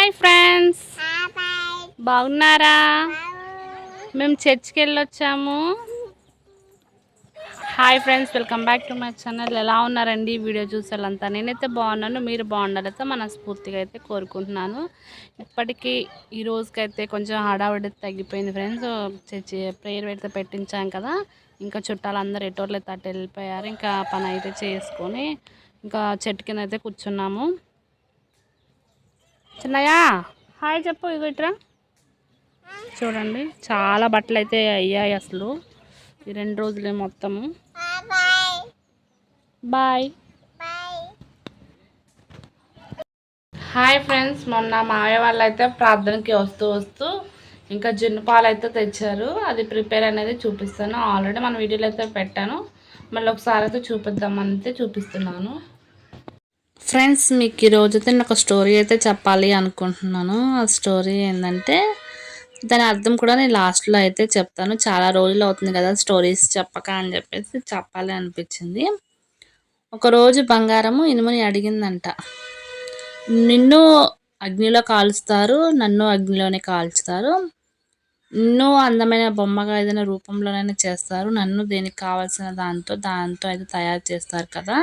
Hi friends బాగున్నారా? మేము చర్చ్కి వెళ్ళొచ్చాము hi friends welcome back to my channel ఎలా ఉన్నారండి? ఈ వీడియో చూసేలంతా నేనైతే బాగున్నాను. మీరు బాగుండాలైతే మనస్ఫూర్తిగా అయితే కోరుకుంటున్నాను. ఇప్పటికీ ఈ రోజుకైతే కొంచెం హడావిడి తగ్గిపోయింది ఫ్రెండ్స్ చర్చి ప్రేయర్ అయితే పెట్టించాం కదా. ఇంకా చుట్టాలందరూ ఎటోళ్ళు అయితే అటు వెళ్ళిపోయారు. ఇంకా పని అయితే చేసుకొని ఇంకా చెట్టు కింద అయితే కూర్చున్నాము. చిన్నయ్యా హాయ్ చెప్పు ఇగో ఇట్రా. చూడండి చాలా బట్టలు అయితే అయ్యాయి అసలు. ఈ రెండు రోజులే మొత్తము. బాయ్. హాయ్ ఫ్రెండ్స్ మొన్న మావయ్య వాళ్ళు అయితే ప్రార్థనకి వస్తూ వస్తూ ఇంకా జున్ను పాలు అయితే తెచ్చారు. అది ప్రిపేర్ అనేది చూపిస్తాను. ఆల్రెడీ మన వీడియోలో అయితే పెట్టాను. మళ్ళీ ఒకసారి అయితే చూపిద్దామని అయితే చూపిస్తున్నాను. ఫ్రెండ్స్ మీకు ఈరోజు అయితే నేను ఒక స్టోరీ అయితే చెప్పాలి అనుకుంటున్నాను. ఆ స్టోరీ ఏంటంటే దాని అర్థం కూడా నేను లాస్ట్లో అయితే చెప్తాను. చాలా రోజులు అవుతుంది కదా స్టోరీస్ చెప్పక అని చెప్పేసి చెప్పాలి అనిపించింది. ఒకరోజు బంగారము ఇనుముని అడిగిందంట. నిన్ను అగ్నిలో కాలుస్తారు నన్ను అగ్నిలోనే కాల్చుతారు. నిన్ను అందమైన బొమ్మగా ఏదైనా రూపంలోనైనా చేస్తారు. నన్ను దేనికి కావాల్సిన దాంతో దాంతో అయితే తయారు చేస్తారు కదా.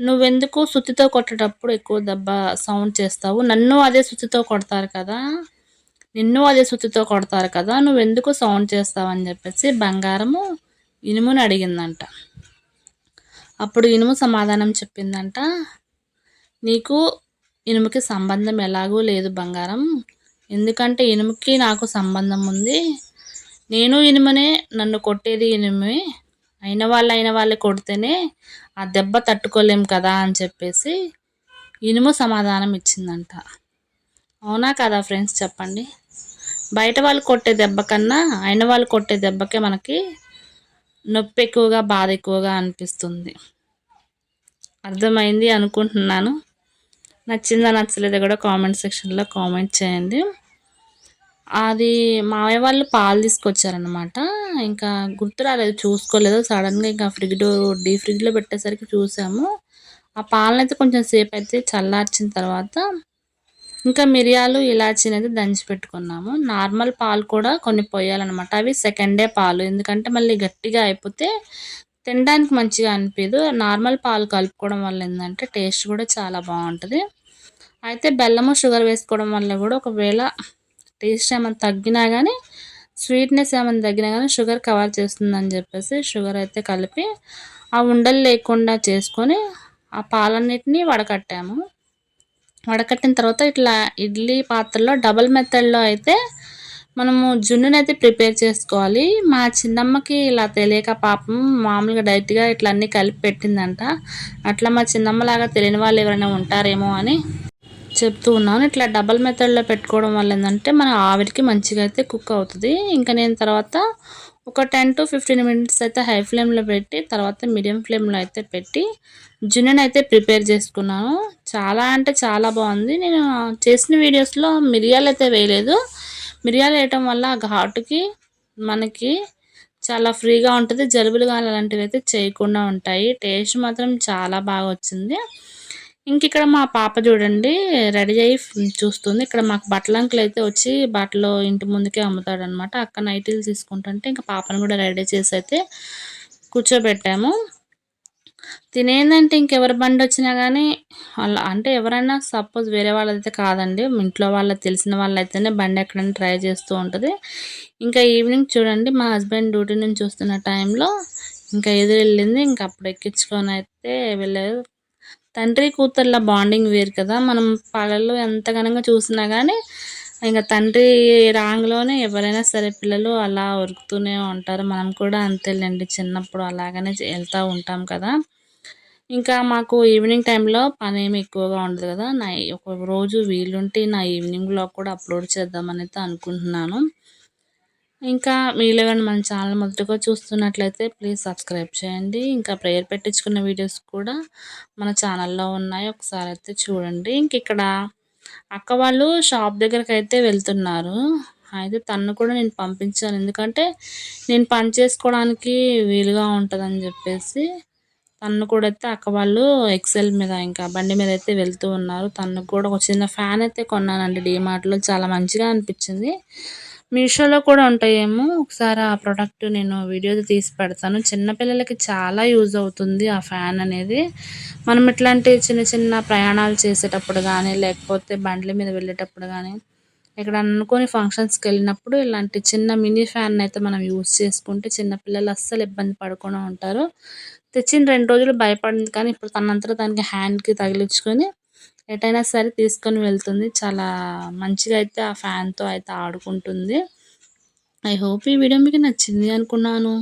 నువ్వెందుకు సుత్తితో కొట్టేటప్పుడు ఎక్కువ దెబ్బ సౌండ్ చేస్తావు? నన్ను అదే సుత్తితో కొడతారు కదా. నిన్ను అదే సుత్తితో కొడతారు కదా. నువ్వెందుకు సౌండ్ చేస్తావు అని చెప్పేసి బంగారము ఇనుముని అడిగిందంట. అప్పుడు ఇనుము సమాధానం చెప్పిందంట నీకు ఇనుముకి సంబంధం ఎలాగూ లేదు బంగారం. ఎందుకంటే ఇనుముకి నాకు సంబంధం ఉంది. నేను ఇనుమనే నన్ను కొట్టేది ఇనుమే. అయిన వాళ్ళు అయిన వాళ్ళు కొడితేనే ఆ దెబ్బ తట్టుకోలేం కదా అని చెప్పేసి ఇనుము సమాధానం ఇచ్చిందంట. అవునా కదా ఫ్రెండ్స్ చెప్పండి. బయట వాళ్ళు కొట్టే దెబ్బ కన్నా అయిన వాళ్ళు కొట్టే దెబ్బకే మనకి నొప్పి ఎక్కువగా బాధ ఎక్కువగా అనిపిస్తుంది. అర్థమైంది అనుకుంటున్నాను. నచ్చిందా నచ్చలేదో కూడా కామెంట్ సెక్షన్లో కామెంట్ చేయండి. అది మావయ్య వాళ్ళు పాలు తీసుకొచ్చారనమాట ఇంకా గుర్తు రాలేదు చూసుకోలేదు. సడన్గా ఇంకా ఫ్రిడ్జ్ డీ ఫ్రిడ్జ్లో పెట్టేసరికి చూసాము. ఆ పాలను అయితే కొంచెం సేపు అయితే చల్లార్చిన తర్వాత ఇంకా మిరియాలు ఇలాచీని అయితే దంచి పెట్టుకున్నాము. నార్మల్ పాలు కూడా కొన్ని పోయాలన్నమాట. అవి సెకండ్ డే పాలు. ఎందుకంటే మళ్ళీ గట్టిగా అయిపోతే తినడానికి మంచిగా అనిపించదు నార్మల్ పాలు కలుపుకోవడం వల్ల ఏంటంటే టేస్ట్ కూడా చాలా బాగుంటుంది. అయితే బెల్లము షుగర్ వేసుకోవడం వల్ల కూడా ఒకవేళ టేస్ట్ ఏమైనా తగ్గినా కానీ స్వీట్నెస్ ఏమైనా తగ్గినా కానీ షుగర్ కవర్ చేస్తుందని చెప్పేసి షుగర్ అయితే కలిపి ఆ ఉండలు లేకుండా చేసుకొని ఆ పాలన్నిటిని వడకట్టాము. వడకట్టిన తర్వాత ఇట్లా ఇడ్లీ పాత్రలో డబల్ మెథడ్లో అయితే మనము జున్నుని అయితే ప్రిపేర్ చేసుకోవాలి. మా చిన్నమ్మకి ఇలా తెలియక పాపం మామూలుగా డైరెక్ట్గా ఇట్లా అన్నీ కలిపి పెట్టిందంట. అట్లా మా చిన్నమ్మలాగా తెలియని వాళ్ళు ఎవరైనా ఉంటారేమో అని చెప్తూ ఉన్నాను. ఇట్లా డబల్ మెథడ్లో పెట్టుకోవడం వల్ల ఏంటంటే మన ఆవిరికి మంచిగా అయితే కుక్ అవుతుంది. ఇంకా నేను తర్వాత ఒక టెన్ టు ఫిఫ్టీన్ మినిట్స్ అయితే హై ఫ్లేమ్లో పెట్టి తర్వాత మీడియం ఫ్లేమ్లో అయితే పెట్టి జున్నెన్ అయితే ప్రిపేర్ చేసుకున్నాను. చాలా అంటే చాలా బాగుంది. నేను చేసిన వీడియోస్లో మిరియాలు అయితే వేయలేదు. మిరియాలు వేయటం వల్ల ఘాటుకి మనకి చాలా ఫ్రీగా ఉంటుంది. జలుబులు కానీ అలాంటివి అయితే చేయకుండా ఉంటాయి. టేస్ట్ మాత్రం చాలా బాగా వచ్చింది. ఇంక ఇక్కడ మా పాప చూడండి రెడీ అయ్యి చూస్తుంది. ఇక్కడ మాకు బట్టల అంకులు అయితే వచ్చి బట్టలు ఇంటి ముందుకే అమ్ముతాడు అనమాట అక్క నైటీలు తీసుకుంటుంటే ఇంకా పాపను కూడా రెడీ చేసి అయితే కూర్చోబెట్టాము. తినేందంటే ఇంకెవరి బండి వచ్చినా కానీ అలా అంటే ఎవరైనా సపోజ్ వేరే వాళ్ళైతే కాదండి ఇంట్లో వాళ్ళ తెలిసిన వాళ్ళైతేనే బండి ఎక్కడైనా ట్రై చేస్తూ ఉంటుంది. ఇంకా ఈవినింగ్ చూడండి మా హస్బెండ్ డ్యూటీ నుంచి వస్తున్న టైంలో ఇంకా ఎదురు వెళ్ళింది ఇంకా అప్పుడు ఎక్కించుకొని అయితే వెళ్ళలేదు తండ్రి కూతుర్ల బాండింగ్ వేరు కదా. మనం పాలల్లో ఎంత ఘనంగా చూసినా కానీ ఇంకా తండ్రి రాంగ్లోనే ఎవరైనా సరే పిల్లలు అలా ఉరుకుతూనే ఉంటారు. మనం కూడా అంతేలేండి. చిన్నప్పుడు అలాగనే వెళ్తూ ఉంటాం కదా. ఇంకా మాకు ఈవినింగ్ టైంలో పని ఏమి ఎక్కువగా ఉండదు కదా. నా ఒక రోజు వీలుంటే నా ఈవినింగ్లో కూడా అప్లోడ్ చేద్దామని అయితే అనుకుంటున్నాను. ఇంకా మీలో కానీ మన ఛానల్ మొదటిగా చూస్తున్నట్లయితే ప్లీజ్ సబ్స్క్రైబ్ చేయండి. ఇంకా ప్రేయర్ పెట్టించుకున్న వీడియోస్ కూడా మన ఛానల్లో ఉన్నాయి. ఒకసారి అయితే చూడండి. ఇంక ఇక్కడ అక్క వాళ్ళు షాప్ దగ్గరికి అయితే వెళ్తున్నారు. అయితే తను కూడా నేను పంపించాను. ఎందుకంటే నేను పని చేసుకోవడానికి వీలుగా ఉంటుందని చెప్పేసి తను కూడా అయితే అక్క వాళ్ళు ఎక్సెల్ మీద ఇంకా బండి మీద అయితే వెళ్తూ ఉన్నారు. తనకు కూడా ఒక చిన్న ఫ్యాన్ అయితే కొన్నానండి. డీమార్ట్లో చాలా మంచిగా అనిపించింది. మీషోలో కూడా ఉంటాయేమో? ఒకసారి ఆ ప్రోడక్ట్ నేను వీడియో తీసి పెడతాను. చిన్నపిల్లలకి చాలా యూజ్ అవుతుంది ఆ ఫ్యాన్ అనేది. మనం ఇట్లాంటి చిన్న చిన్న ప్రయాణాలు చేసేటప్పుడు కానీ లేకపోతే బండ్ల మీద వెళ్ళేటప్పుడు కానీ ఇక్కడ అనుకోని ఫంక్షన్స్కి వెళ్ళినప్పుడు ఇలాంటి చిన్న మినీ ఫ్యాన్ అయితే మనం యూజ్ చేసుకుంటే చిన్నపిల్లలు అస్సలు ఇబ్బంది పడకుండా ఉంటారు. తెచ్చిన రెండు రోజులు భయపడింది కానీ ఇప్పుడు తనంతట దానికి హ్యాండ్కి తగిలించుకొని ఎటైనా సరే తీసుకొని వెళ్తుంది. చాలా మంచిగా అయితే ఆ ఫ్యాన్తో అయితే ఆడుకుంటుంది. ఐ హోప్ ఈ వీడియో మీకు నచ్చింది అనుకున్నాను.